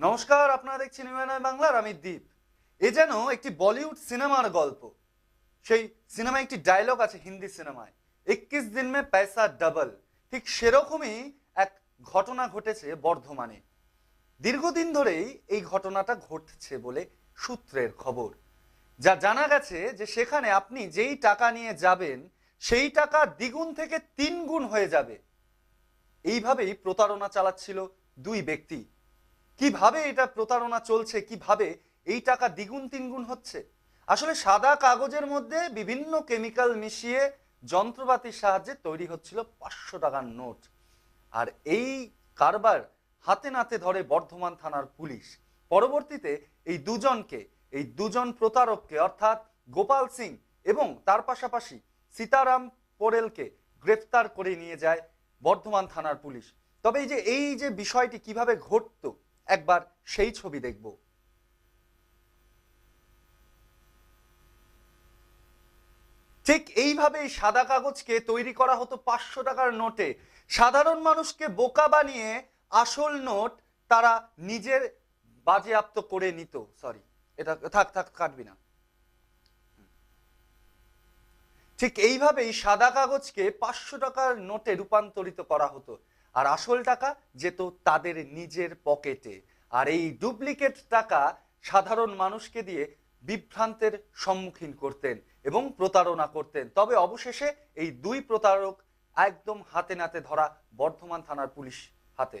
নমস্কার, আপনারা দেখছেন ইউএনআই বাংলার, আমি দীপ। এ যেন একটি বলিউড সিনেমার গল্প। সেই সিনেমায় একটি ডায়লগ আছে হিন্দি সিনেমায়। এক্কিশ দিন মে পয়সা ডাবল ঠিক সেরকমই এক ঘটনা ঘটেছে বর্ধমানে। দীর্ঘদিন ধরেই এই ঘটনাটা ঘটছে বলে সূত্রের খবর। যা জানা গেছে যে সেখানে আপনি যেই টাকা নিয়ে যাবেন, সেই টাকা দ্বিগুণ থেকে তিন গুণ হয়ে যাবে। এইভাবেই প্রতারণা চালাচ্ছিল দুই ব্যক্তি। কীভাবে এটা প্রতারণা চলছে, কীভাবে এই টাকা দ্বিগুণ তিনগুণ হচ্ছে? আসলে সাদা কাগজের মধ্যে বিভিন্ন কেমিক্যাল মিশিয়ে যন্ত্রপাতির সাহায্যে তৈরি হচ্ছিল পাঁচশো টাকার নোট। আর এই কারবার হাতে নাতে ধরে বর্ধমান থানার পুলিশ। পরবর্তীতে এই দুজনকে, এই দুজন প্রতারককে, অর্থাৎ গোপাল সিং এবং তার পাশাপাশি সীতারাম পোরেলকে গ্রেফতার করে নিয়ে যায় বর্ধমান থানার পুলিশ। তবে এই যে এই যে বিষয়টি কীভাবে ঘটতো একবার সেই ছবি দেখব। ঠিক এইভাবেই সাদা কাগজকে তৈরি করা হতো পাঁচশো টাকার নোটে। সাধারণ মানুষকে বোকা বানিয়ে আসল নোট তারা নিজের বাজেয়াপ্ত করে নিত। সরি এটা থাক থাক, কাটবি না। ঠিক এইভাবেই সাদা কাগজকে পাঁচশো টাকার নোটে রূপান্তরিত করা হতো। আর আসল টাকা যেত তাদের নিজের পকেটে। আর এই ডুপ্লিকেট টাকা সাধারণ মানুষকে দিয়ে বিভ্রান্তের সম্মুখীন করতেন এবং প্রতারণা করতেন। তবে অবশেষে এই দুই প্রতারক একদম হাতে নাতে ধরা বর্ধমান থানার পুলিশ হাতে।